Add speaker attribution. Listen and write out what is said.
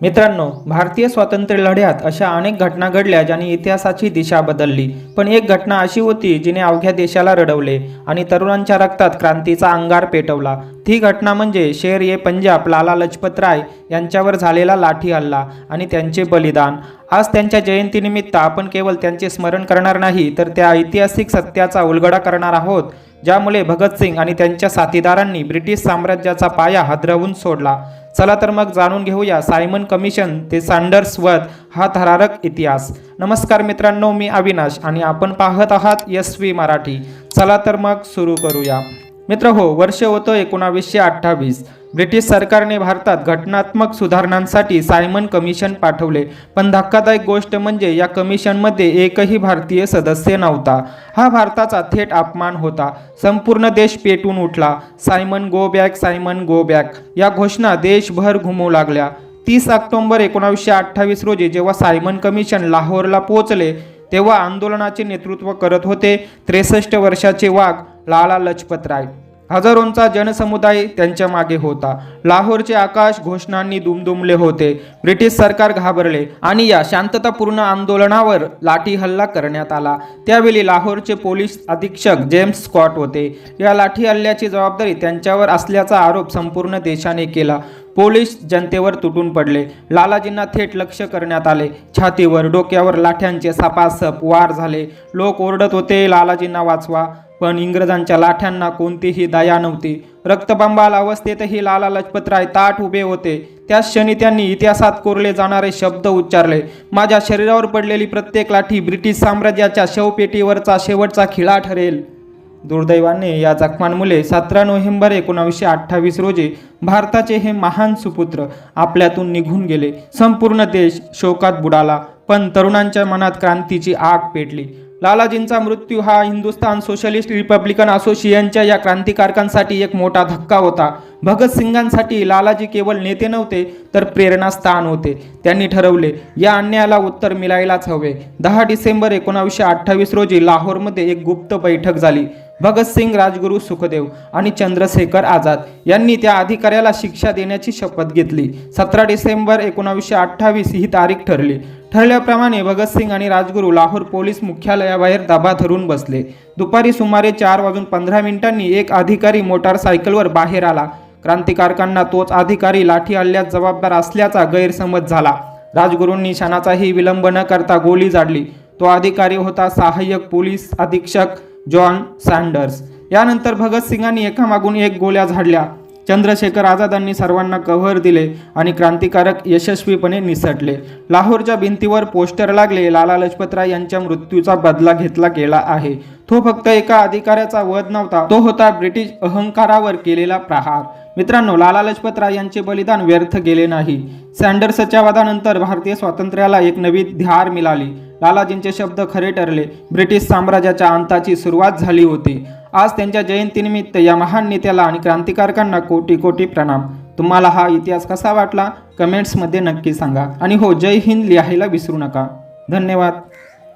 Speaker 1: मित्रांनो भारतीय स्वातंत्र्य लढ्यात अशा अनेक घटना घडल्या ज्याने इतिहासाची दिशा बदलली. पण एक घटना अशी होती जिने अवघ्या देशाला रडवले आणि तरुणांच्या रक्तात क्रांतीचा अंगार पेटवला. ती घटना म्हणजे शेर ए पंजाब लाला लजपत राय यांच्यावर झालेला लाठी हल्ला आणि त्यांचे बलिदान. आज त्यांच्या जयंतीनिमित्त आपण केवळ त्यांचे स्मरण करणार नाही तर त्या ऐतिहासिक सत्याचा उलगडा करणार आहोत. ज्यामुळे भगतसिंग आणि त्यांच्या साथीदारांनी ब्रिटिश साम्राज्याचा पाया हादरवून सोडला. चला तर मग जाणून घेऊया सायमन कमिशन ते सँडर्स वध हा थरारक इतिहास. नमस्कार मित्रांनो मी अविनाश आणि आपण पाहत आहात एस मराठी. चला तर मग सुरू करूया. मित्र हो वर्ष होतं एकोणावीसशे अठ्ठावीस. ब्रिटिश सरकारने भारतात घटनात्मक सुधारणांसाठी सायमन कमिशन पाठवले. पण धक्कादायक गोष्ट म्हणजे या कमिशनमध्ये एकही भारतीय सदस्य नव्हता. हा भारताचा थेट अपमान होता. संपूर्ण देश पेटून उठला. Simon go back Simon go back. या घोषणा देशभर घुमू लागल्या. तीस ऑक्टोंबर एकोणावीसशे अठ्ठावीस रोजी जेव्हा सायमन कमिशन लाहोरला पोहोचले तेव्हा आंदोलनाचे नेतृत्व करत होते. त्रेसष्ट वर्षाचे वाघ लाला लजपत राय. हजारोंचा जनसमुदाय त्यांच्या मागे होता. लाहोरचे आकाश घोषणांनी दुमदुमले होते. ब्रिटिश सरकार घाबरले आणि या शांततापूर्ण आंदोलनावर लाठी हल्ला करण्यात आला. त्यावेळी लाहोरचे पोलीस अधीक्षक जेम्स स्कॉट होते. या लाठी हल्ल्याची जबाबदारी त्यांच्यावर असल्याचा आरोप संपूर्ण देशाने केला. पोलीस जनतेवर तुटून पडले. लालाजींना थेट लक्ष करण्यात आले. छातीवर डोक्यावर लाठ्यांचे सपासप वार झाले. लोक ओरडत होते लालाजींना वाचवा. पण इंग्रजांच्या लाठ्यांना कोणतीही दया नव्हती. रक्तबंबाल अवस्थेतही लाला लजपतराय ताट उभे होते. त्या क्षणी त्यांनी इतिहासात कोरले जाणारे शब्द उच्चारले. माझ्या शरीरावर पडलेली प्रत्येक लाठी ब्रिटिश साम्राज्याच्या शवपेटीवरचा शेवटचा खिळा ठरेल. दुर्दैवाने या जखमांमुळे सतरा नोव्हेंबर एकोणावीसशे अठ्ठावीस रोजी भारताचे हे महान सुपुत्र आपल्यातून निघून गेले. संपूर्ण देश शोकात बुडाला पण तरुणांच्या मनात क्रांतीची आग पेटली. लालाजींचा मृत्यू हा हिंदुस्थान सोशलिस्ट रिपब्लिकन असोसिएशनच्या या क्रांतिकारकांसाठी एक मोठा धक्का होता. भगतसिंगांसाठी लालाजी केवळ नेते नव्हते तर प्रेरणास्थान होते. त्यांनी ठरवले या अन्यायाला उत्तर मिळायलाच हवे. दहा डिसेंबर एकोणावीसशे अठ्ठावीस रोजी लाहोरमध्ये एक गुप्त बैठक झाली. भगतसिंग राजगुरू सुखदेव आणि चंद्रशेखर आझाद यांनी त्या अधिकाऱ्याला शिक्षा देण्याची शपथ घेतली. सतरा डिसेंबर एकोणावीसशे अठ्ठावीस ही तारीख ठरली. ठरल्याप्रमाणे भगतसिंग आणि राजगुरू लाहोर पोलीस मुख्यालयाबाहेर दबा धरून बसले. दुपारी सुमारे चार वाजून पंधरा मिनिटांनी एक अधिकारी मोटारसायकलवर बाहेर आला. क्रांतिकारकांना तोच अधिकारी लाठी हल्ल्यात जबाबदार असल्याचा गैरसमज झाला. राजगुरूंनी क्षणाचाही विलंब न करता गोळी झाडली तो अधिकारी होता सहाय्यक पोलीस अधीक्षक जॉन सँडर्स यानंतर भगतसिंगांनी एकामागून एक गोळ्या झाडल्या. चंद्रशेखर आझादांनी सर्वांना कव्हर दिले आणि क्रांतिकारक यशस्वीपणे निसटले. लाहोरच्या भिंतीवर पोस्टर लागले लाला लजपतराय यांच्या मृत्यूचा बदला घेतला गेला आहे. तो फक्त एका अधिकाऱ्याचा वध नव्हता तो होता ब्रिटिश अहंकारावर केलेला प्रहार. मित्रांनो लाला लजपत राय यांचे बलिदान व्यर्थ गेले नाही. सँडर्सच्या वादानंतर भारतीय स्वातंत्र्याला एक नवी ध्यार मिळाली. लालाजींचे शब्द खरे ठरले. ब्रिटिश साम्राज्याच्या अंताची सुरुवात झाली होती. आज त्यांच्या जयंतीनिमित्त या महान नेत्याला आणि क्रांतिकारकांना कोटी कोटी प्रणाम. तुम्हाला हा इतिहास कसा वाटला? कमेंट्समध्ये नक्की सांगा. आणि हो जय हिंद लिहायला विसरू नका. धन्यवाद.